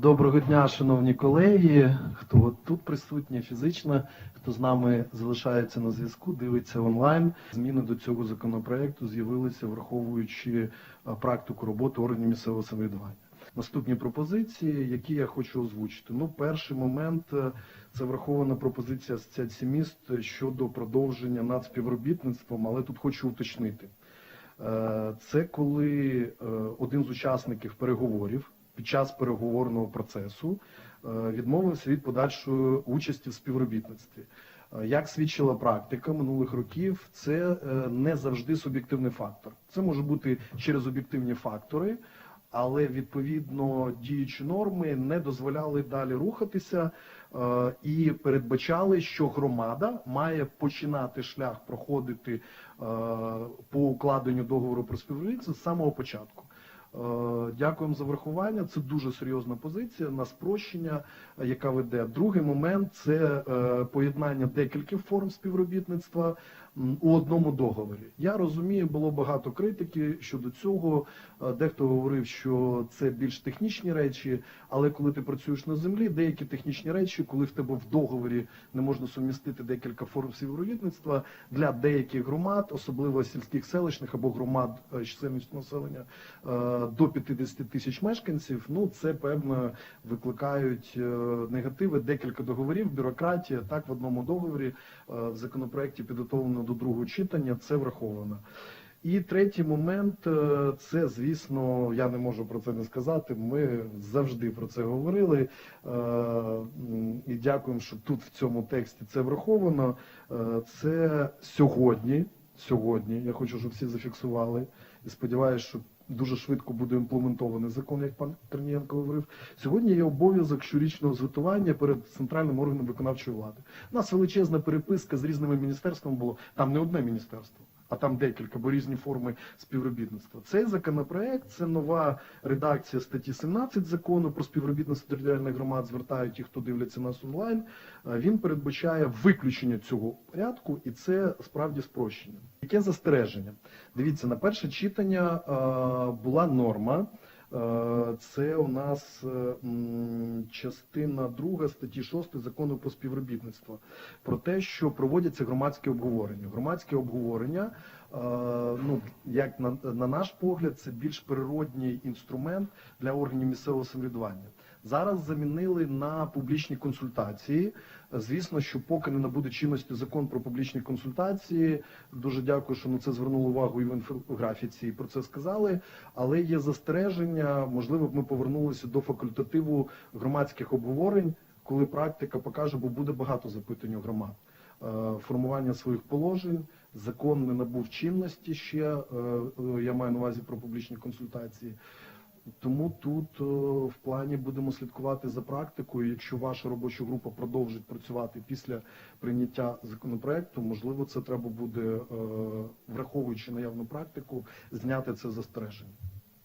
Доброго дня, шановні колеги, хто тут присутній фізично, хто з нами залишається на зв'язку, дивиться онлайн. Зміни до цього законопроекту з'явилися, враховуючи практику роботи органів місцевого самоврядування. Наступні пропозиції, які я хочу озвучити. Ну, перший момент е, це врахована пропозиція Асоціації міст щодо продовження над співробітництвом, але тут хочу уточнити. Е, Це коли е, один з учасників переговорів під час переговорного процесу е, відмовився від подальшої участі в співробітництві. Е, Як свідчила практика минулих років, це е, не завжди суб'єктивний фактор. Це може бути через об'єктивні фактори, але відповідно діючі норми не дозволяли далі рухатися і передбачали, що громада має починати шлях проходити по укладенню договору про співробітництво з самого початку. Е, Дякуємо за врахування. Це дуже серйозна позиція на спрощення, е, яка веде. Другий момент це е, поєднання декількох форм співробітництва у одному договорі. Я розумію, було багато критики щодо цього. Дехто говорив, що це більш технічні речі, але коли ти працюєш на землі, деякі технічні речі, коли в тебе в договорі не можна сумістити декілька форм співробітництва для деяких громад, особливо сільських селищних або громад з населення до 50 тисяч мешканців, ну це певно викликають е, негативи. Декілька договорів, бюрократія. Так в одному договорі е, в законопроекті підготовлено до другого читання. Це враховано. І третій момент е, це, звісно, я не можу про це не сказати. Ми завжди про це говорили. І дякуємо, що тут в цьому тексті це враховано. Це сьогодні. Сьогодні я хочу, щоб всі зафіксували і сподіваюся, що дуже швидко буде імплементований закон, як пан Тернієнко говорив. Сьогодні є обов'язок щорічного звітування перед центральним органом виконавчої влади. У нас величезна переписка з різними міністерствами було. Там не одне міністерство, а там декілька, бо різні форми співробітництва. Цей законопроект це нова редакція статті 17 закону про співробітництво територіальних громад. Звертають ті, хто дивляться нас онлайн. Він передбачає виключення цього порядку, і це справді спрощення. Яке застереження? Дивіться, на перше читання була норма. Е, Це у нас е, частина 2 статті 6 закону про співробітництво про те, що проводяться громадські обговорення. Громадські обговорення, е, ну як на, на наш погляд, це більш природній інструмент для органів місцевого самоврядування. Зараз замінили на публічні консультації. Звісно, що поки не набуде чинності закон про публічні консультації. Дуже дякую, що на це звернули увагу і в інфографіці, і про це сказали. Але є застереження, можливо, б ми повернулися до факультативу громадських обговорень, коли практика покаже, бо буде багато запитань у громад. Е, Формування своїх положень, закон не набув чинності ще. е, Я маю на увазі про публічні консультації. Тому тут е, в плані будемо слідкувати за практикою. Якщо ваша робоча група продовжить працювати після прийняття законопроекту, можливо, це треба буде, враховуючи наявну практику, зняти це застереження.